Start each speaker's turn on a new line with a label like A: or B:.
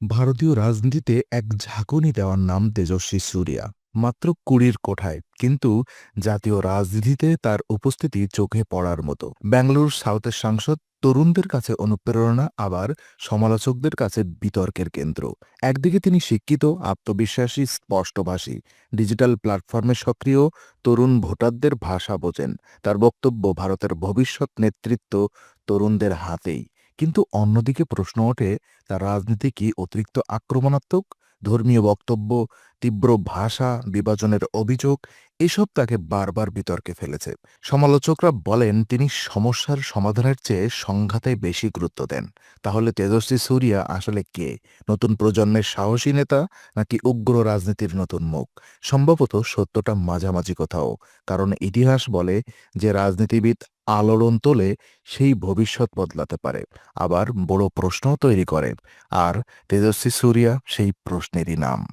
A: ভারতীয় রাজনীতিতে এক ঝাঁকুনি দেওয়ার নাম তেজস্বী সূর্যা, মাত্র কুড়ির কোঠায়। কিন্তু জাতীয় রাজনীতিতে তার উপস্থিতি চোখে পড়ার মতো। ব্যাঙ্গালোর সাউথের সাংসদ তরুণদের কাছে অনুপ্রেরণা, আবার সমালোচকদের কাছে বিতর্কের কেন্দ্র। একদিকে তিনি শিক্ষিত, আত্মবিশ্বাসী, স্পষ্টভাষী, ডিজিটাল প্ল্যাটফর্মে সক্রিয়, তরুণ ভোটারদের ভাষা বোঝেন। তার বক্তব্য ভারতের ভবিষ্যৎ নেতৃত্ব তরুণদের হাতেই। কিন্তু অন্যদিকে প্রশ্ন ওঠে তার রাজনীতি কি অতিরিক্ত আক্রমণাত্মক? ধর্মীয় বক্তব্য, তীব্র ভাষা, বিভাজনের অভিযোগ, এসব তাকে বারবার বিতর্কে ফেলেছে। সমালোচকরা বলেন, তিনি সমস্যার সমাধানের চেয়ে সংঘাতে বেশি গুরুত্ব দেন। তাহলে তেজস্বী সূর্যা আসলে কে? নতুন প্রজন্মের সাহসী নেতা নাকি উগ্র রাজনীতির নতুন মুখ? সম্ভবত সত্যটা মাঝামাঝি কোথাও। কারণ ইতিহাস বলে যে রাজনীতিবিদ আলোড়ন তোলে সেই ভবিষ্যৎ বদলাতে পারে। আবার বড় প্রশ্নও তৈরি করে। আর তেজস্বী সূর্যা সেই প্রশ্নেরই নাম।